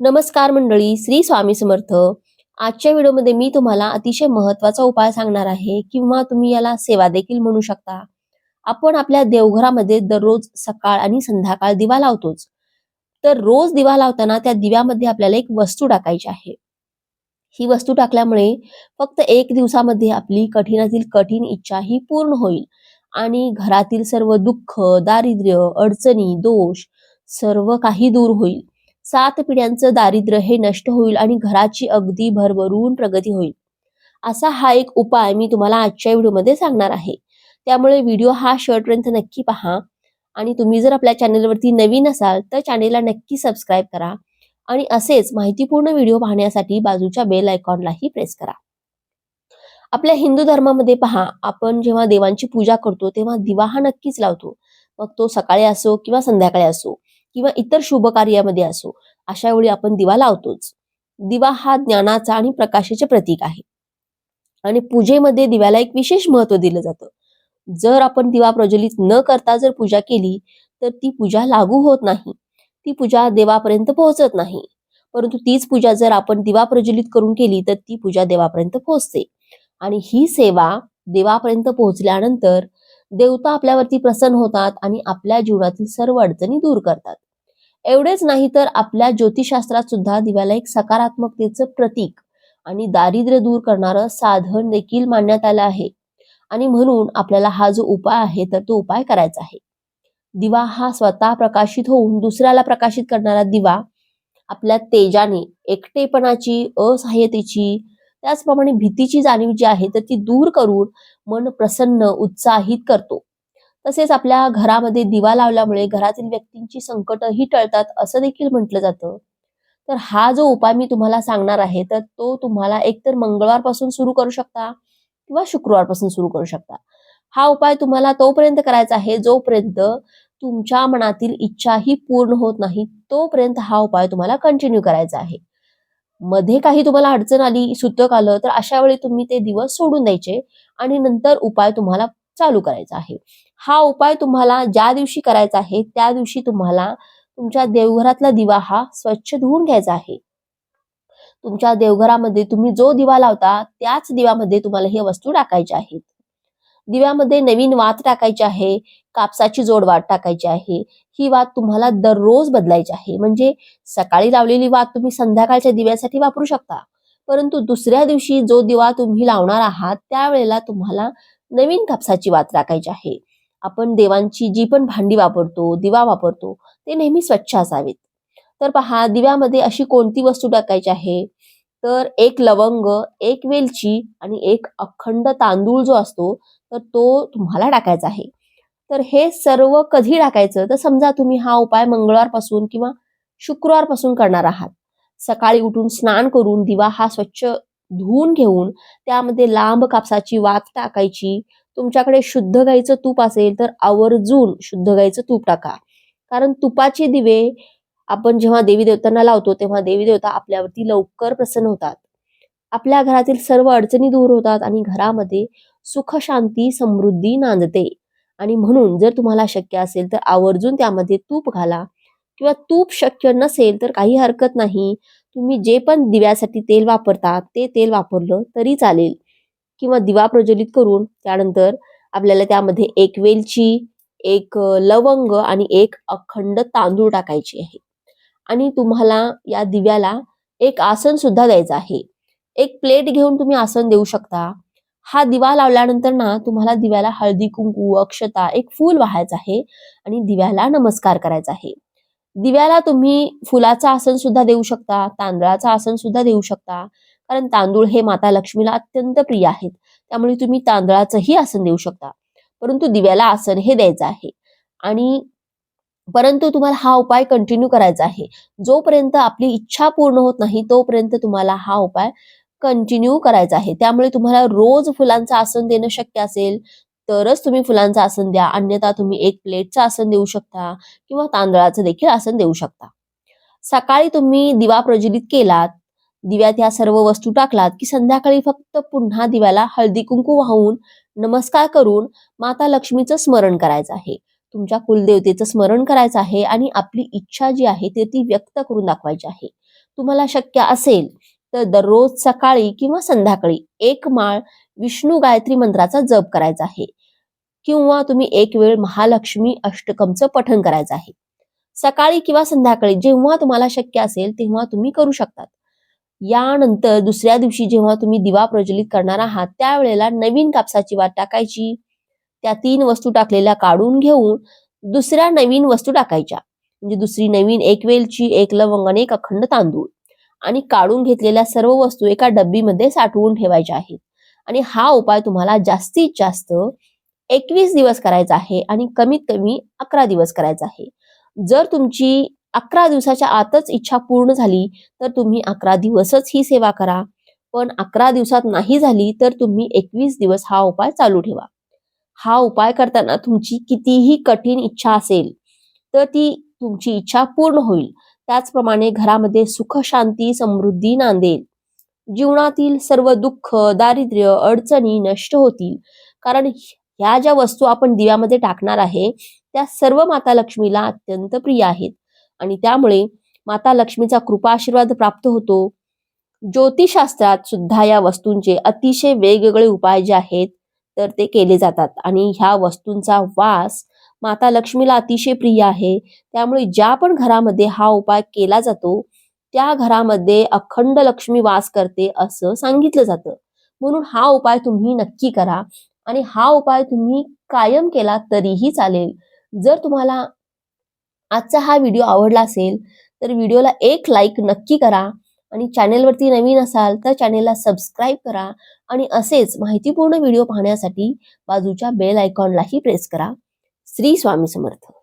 नमस्कार मंडळी श्री स्वामी समर्थ. आजच्या व्हिडिओमध्ये मी तुम्हाला अतिशय महत्त्वाचा उपाय सांगणार आहे किंवा तुम्ही याला सेवा देखील म्हणू शकता. आपण आपल्या देवघरामध्ये दररोज सकाळ आणि संध्याकाळ दिवा लावतोच. तर रोज दिवा लावताना त्या दिव्यामध्ये आपल्याला एक वस्तू टाकायची आहे. ही वस्तू टाकल्यामुळे फक्त एक दिवसामध्ये आपली कठीणातील कठीण इच्छा ही पूर्ण होईल. आणि घरातील सर्व दुःख दारिद्र्य अडचणी दोष सर्व काही दूर होईल. सात पिढ्यांचं दारिद्र्य हे नष्ट होईल आणि घराची अगदी भरभरून प्रगती होईल. असा हा एक उपाय मी तुम्हाला आजच्या व्हिडिओमध्ये सांगणार आहे. त्यामुळे व्हिडिओ हा शेवटपर्यंत नक्की पहा आणि तुम्ही जर आपल्या चॅनलवरती नवीन असाल तर चॅनेलला नक्की सबस्क्राईब करा आणि असेच माहितीपूर्ण व्हिडिओ पाहण्यासाठी बाजूच्या बेल आयकॉनलाही प्रेस करा. आपल्या हिंदू धर्मामध्ये पहा आपण जेव्हा देवांची पूजा करतो तेव्हा दिवा हा नक्कीच लावतो. मग तो सकाळी असो किंवा संध्याकाळी असो. किंवा इतर शुभ कार्यामध्ये असो अशा वेळी आपण दिवा लावतोच. दिवा हा ज्ञानाचा आणि प्रकाशाचे प्रतीक आहे. आणि पूजेमध्ये दिव्याला एक विशेष महत्त्व दिलं जातं. जर आपण दिवा प्रज्वलित न करता जर पूजा केली तर ती पूजा लागू होत नाही. ती पूजा देवापर्यंत पोहोचत नाही. परंतु तीच पूजा जर आपण दिवा प्रज्वलित करून केली तर ती पूजा देवापर्यंत पोहोचते. आणि ही सेवा देवापर्यंत पोहोचल्यानंतर देवता आपल्यावरती प्रसन्न होतात आणि आपल्या जीवनातील सर्व अडचणी दूर करतात. एवढेच नाही तर आपल्या ज्योतिषशास्त्रात सुद्धा दिव्याला एक सकारात्मकतेचं प्रतीक आणि दारिद्र्य दूर करणारं साधन देखील मानण्यात आलं आहे. आणि म्हणून आपल्याला हा जो उपाय आहे तर तो उपाय करायचा आहे. दिवा हा स्वतः प्रकाशित होऊन दुसऱ्याला प्रकाशित करणारा दिवा आपल्या तेजाने एकटेपणाची असहाय्यतेची त्याचप्रमाणे भीतीची जाणीव जी आहे तर ती दूर करून मन प्रसन्न उत्साहित करतो. तसेच आपल्या घरामध्ये दिवा लावल्यामुळे घरातील व्यक्तींची संकटही टळतात असं देखील म्हटलं जातं. तर हा जो उपाय मी तुम्हाला सांगणार आहे तर तो तुम्हाला एकतर मंगळवारपासून सुरू करू शकता किंवा शुक्रवारपासून सुरू करू शकता. हा उपाय तुम्हाला तोपर्यंत करायचा आहे जोपर्यंत तुमच्या मनातील इच्छा ही पूर्ण होत नाही तोपर्यंत हा उपाय तुम्हाला कंटिन्यू करायचा आहे. मध्ये काही तुम्हाला अडचण आली सुतक आलं तर अशा वेळी तुम्ही ते दिवस सोडून द्यायचे आणि नंतर उपाय तुम्हाला चालू करायचा आहे. हा उपाय तुम्हाला ज्या दिवशी करायचा आहे त्या दिवशी तुम्हाला तुमच्या देवघरातला दिवा हा स्वच्छ धुवून घ्यायचा आहे. तुमच्या देवघरामध्ये तुम्ही जो दिवा लावता त्याच दिवामध्ये तुम्हाला ही वस्तू टाकायच्या आहेत. दिव्यामध्ये नवीन वात टाकायची आहे कापसाची जोड वात टाकायची आहे ही वात तुम्हाला दररोज बदलायची आहे. म्हणजे सकाळी लावलेली वात तुम्ही संध्याकाळच्या दिव्यासाठी वापरू शकता. परंतु दुसऱ्या दिवशी जो दिवा तुम्ही लावणार आहात त्यावेळेला तुम्हाला नवीन कापसाची वात टाकायची आहे. आपण देवांची जी पण भांडी वापरतो दिवा वापरतो ते नेहमी स्वच्छ असावेत. तर पहा दिव्यामध्ये अशी कोणती वस्तू टाकायची आहे? तर एक लवंग एक वेलची आणि एक अखंड तांदूळ जो असतो तर तो तुम्हाला टाकायचा आहे. तर हे सर्व कधी टाकायचं? तर समजा तुम्ही हा उपाय मंगळवारपासून किंवा शुक्रवारपासून करणार आहात. सकाळी उठून स्नान करून दिवा हा स्वच्छ धुवून घेऊन त्यामध्ये लांब कापसाची वात टाकायची. तुमच्याकडे शुद्ध गाईचं तूप असेल तर आवर्जून शुद्ध गाईचं तूप टाका. कारण तुपाचे दिवे आपण जेव्हा देवी देवतांना लावतो तेव्हा देवी देवता आपल्यावरती लवकर प्रसन्न होतात. आपल्या घरातील सर्व अडचणी दूर होतात आणि घरामध्ये सुख शांती समृद्धी नांदते. आणि म्हणून जर तुम्हाला शक्य असेल तर आवर्जून त्यामध्ये तूप घाला. किंवा तूप शक्य नसेल तर काही हरकत नाही. तुम्ही जे पण दिव्यासाठी तेल वापरता ते तेल वापरलं तरी चालेल. किंवा दिवा प्रज्वलित करून त्यानंतर आपल्याला त्यामध्ये एक वेलची एक लवंग आणि एक अखंड तांदूळ टाकायची आहे. आणि तुम्हाला या दिव्याला एक आसन सुद्धा द्यायचं आहे. एक प्लेट घेऊन तुम्ही आसन देऊ शकता. हा दिवा लावल्यानंतर ना तुम्हाला दिव्याला हळदी कुंकू अक्षता एक फूल वाहायचं आहे आणि दिव्याला नमस्कार करायचा आहे. दिव्याला तुम्ही फुलाचं आसन सुद्धा देऊ शकता तांदळाचं आसन सुद्धा देऊ शकता. कारण तांदूळ हे माता लक्ष्मीला अत्यंत प्रिय आहेत. त्यामुळे तुम्ही तांदळाचंही आसन देऊ शकता. परंतु दिव्याला आसन हे द्यायचं आहे. आणि परंतु तुम्हाला हा उपाय कंटिन्यू करायचा आहे. जोपर्यंत आपली इच्छा पूर्ण होत नाही तोपर्यंत तुम्हाला हा उपाय कंटिन्यू करायचं आहे. त्यामुळे तुम्हाला रोज फुलांचं आसन देणं शक्य असेल तरच तुम्ही फुलांचं आसन द्या. अन्यथा तुम्ही एक प्लेटचं आसन देऊ शकता किंवा तांदळाचं देखील आसन देऊ शकता. सकाळी तुम्ही दिवा प्रज्वलित केलात दिव्यात या सर्व वस्तू टाकलात की संध्याकाळी फक्त पुन्हा दिव्याला हळदी कुंकू वाहून नमस्कार करून माता लक्ष्मीचं स्मरण करायचं आहे. तुमच्या कुलदेवतेचं स्मरण करायचं आहे आणि आपली इच्छा जी आहे ते ती व्यक्त करून दाखवायची आहे. तुम्हाला शक्य असेल तर दररोज सकाळी किंवा संध्याकाळी एक माळ विष्णू गायत्री मंत्राचा जप करायचा आहे. किंवा तुम्ही एक वेळ महालक्ष्मी अष्टकमचं पठण करायचं आहे. सकाळी किंवा संध्याकाळी जेव्हा तुम्हाला शक्य असेल तेव्हा तुम्ही करू शकतात. यानंतर दुसऱ्या दिवशी जेव्हा तुम्ही दिवा प्रज्वलित करणार आहात त्यावेळेला नवीन कापसाची वाट टाकायची. त्या तीन वस्तू टाकलेल्या काढून घेऊन दुसऱ्या नवीन वस्तू टाकायच्या. म्हणजे दुसरी नवीन एक वेलची एक लवंग आणि एक अखंड तांदूळ. आणि काढून घेतलेल्या सर्व वस्तू एका डब्बीमध्ये साठवून ठेवायच्या आहेत. आणि हा उपाय तुम्हाला जास्तीत जास्त एकवीस दिवस करायचा आहे आणि कमीत कमी अकरा दिवस करायचा आहे. जर तुमची अकरा दिवसाच्या आतच इच्छा पूर्ण झाली तर तुम्ही अकरा दिवसच ही सेवा करा. पण अकरा दिवसात नाही झाली तर तुम्ही एकवीस दिवस हा उपाय चालू ठेवा. हा उपाय करताना तुमची कितीही कठीण इच्छा असेल तर ती तुमची इच्छा पूर्ण होईल. त्याचप्रमाणे घरामध्ये सुख शांती समृद्धी नांदेल. जीवनातील सर्व दुःख दारिद्र्य अडचणी नष्ट होतील. कारण ह्या ज्या वस्तू आपण दिव्यामध्ये टाकणार आहे त्या सर्व माता लक्ष्मीला अत्यंत प्रिय आहेत. आणि त्यामुळे माता लक्ष्मीचा कृपा आशीर्वाद प्राप्त होतो. ज्योतिषशास्त्रात सुद्धा या वस्तूंचे अतिशय वेगवेगळे उपाय जे आहेत तर ते केले जातात. आणि ह्या वस्तूंचा वास माता लक्ष्मीला अतिशय प्रिय आहे. त्यामुळे ज्या पण घरामध्ये हा उपाय केला जातो त्या घरामध्ये अखंड लक्ष्मी वास करते असं सांगितलं जातं. म्हणून हा उपाय तुम्ही नक्की करा आणि हा उपाय तुम्ही कायम केला तरीही चालेल. जर तुम्हाला आजचा हा व्हिडिओ आवडला असेल तर व्हिडिओला एक लाईक नक्की करा आणि चॅनेलवरती नवीन असाल तर चॅनेलला सबस्क्राईब करा आणि असेच माहितीपूर्ण व्हिडिओ पाहण्यासाठी बाजूच्या बेल आयकॉनलाही प्रेस करा. श्री स्वामी समर्थ.